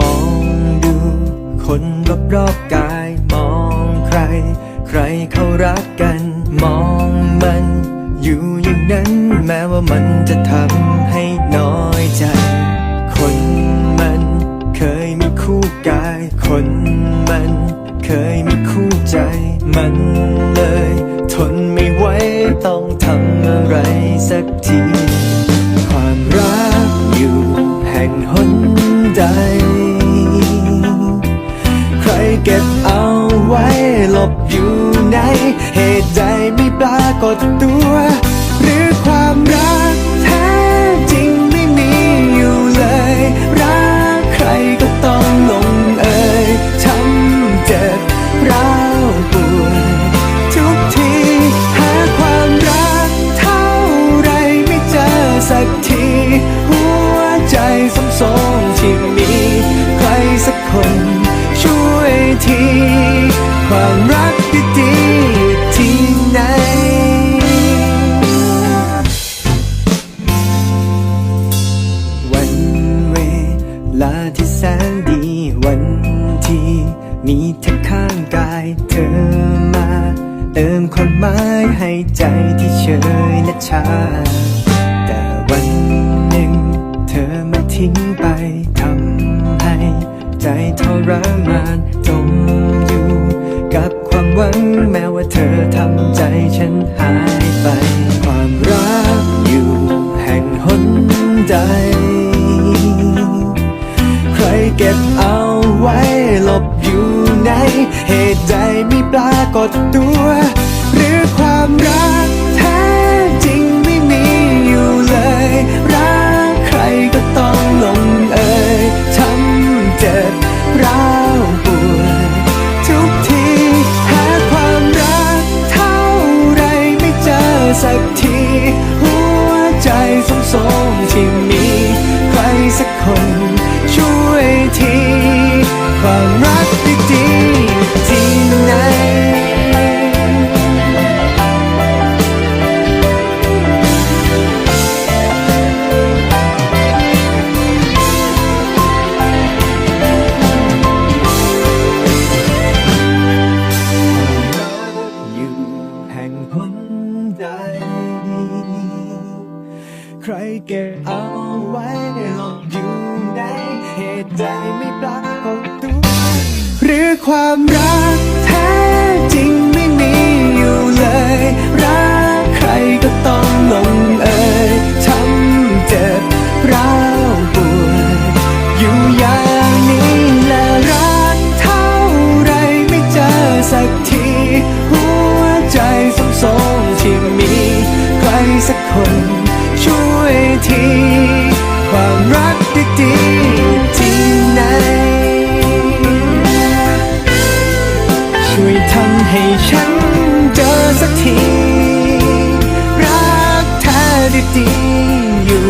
มองดู คนรอบรอบกายมองใคร ใครเขารักกัน มองมัน อยู่อย่างนั้นแม้ว่ามันจะทำให้น้อยใจ คนมันเคยมีคู่กาย คนมันเคยมีคู่ใจ มันเลย ทนไม่ไหวต้องทำอะไรสักทีความรักอยู่แห่งหนใด เก็บเอาไว้หลบอยู่ในเหตุใดไม่ปรากฏตัว ความรักดีๆที่ไหน วันเวลาที่แสนดี วันที่มีเธอข้างกายเธอมา เติมความหมายให้ใจที่เฉยและชา แต่วันหนึ่งเธอมาทิ้งไปทำให้ใจทรมานจม กับความหวัง แม้ว่าเธอทำใจฉันหายไป ความรักอยู่แห่งหนใดใครเก็บเอาไว้หลบอยู่ในเหตุใดไม่ปรากฏตัว คนช่วยทีความรักดีๆที่ไหนอยู่แห่งหนใดใครเก็บเอาไว้ ความรักแท้จริงไม่มีอยู่เลย รักใครก็ต้องลงเอยช้ำเจ็บร้าวปวดอยู่อย่างนี้และรักเท่าไรไม่เจอสักที หัวใจสมสงที่มีใครสักคน ช่วยที ความรักดี ทีรักเธอดีๆอยู่